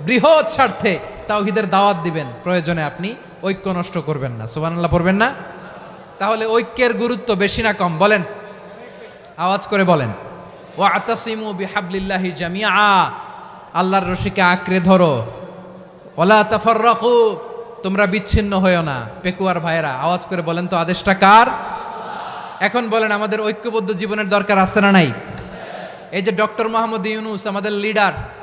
বৃহৎ স্বার্থে তাওহিদের দাওয়াত দিবেন। প্রয়োজনে আপনি ঐক্য নষ্ট করবেন না। সুবহানাল্লাহ পড়বেন না? তাহলে ঐক্যের গুরুত্ব বেশি না কম? বলেন। আওয়াজ করে বলেন। ও আতাসিমু বিহাবলিল্লাহি জামিয়া আল্লাহর রশিকে আঁকড়ে ধরো। ওলা তাফাররাকু। তোমরা বিচ্ছিন্ন হয়েও না, পেকুয়ার ভাইয়েরা। আওয়াজ করে বলেন তো, আদেশটা কার? এখন বলেন, আমাদের ঐক্যবদ্ধ জীবনের দরকার আছে না নাই? এই যে ডক্টর মোহাম্মদ ইউনুস, আমাদের লিডার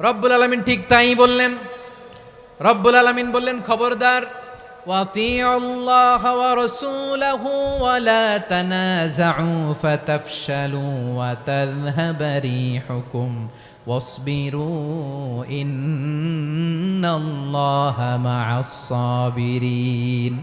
রব্বুল আলমিন ঠিক তাই বললেন রব্বুল আলমিন বললেন খবরদার وَأَطِيعُوا اللَّهَ وَرَسُولَهُ وَلَا تَنَازَعُوا فَتَفْشَلُوا وَتَذْهَبَ رِيحُكُمْ وَاصْبِرُوا إِنَّ اللَّهَ مَعَ الصَّابِرِينَ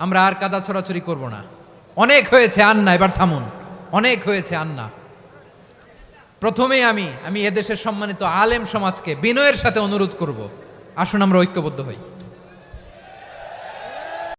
আমরা আর কাদা ছড়াছড়ি করব না। অনেক হয়েছে আন্না, এবার থামুন। অনেক হয়েছে আন্না। প্রথমে আমি আমি এদেশের সম্মানিত আলেম সমাজকে বিনয়ের সাথে অনুরোধ করব। আসুন আমরা ঐক্যবদ্ধ হই।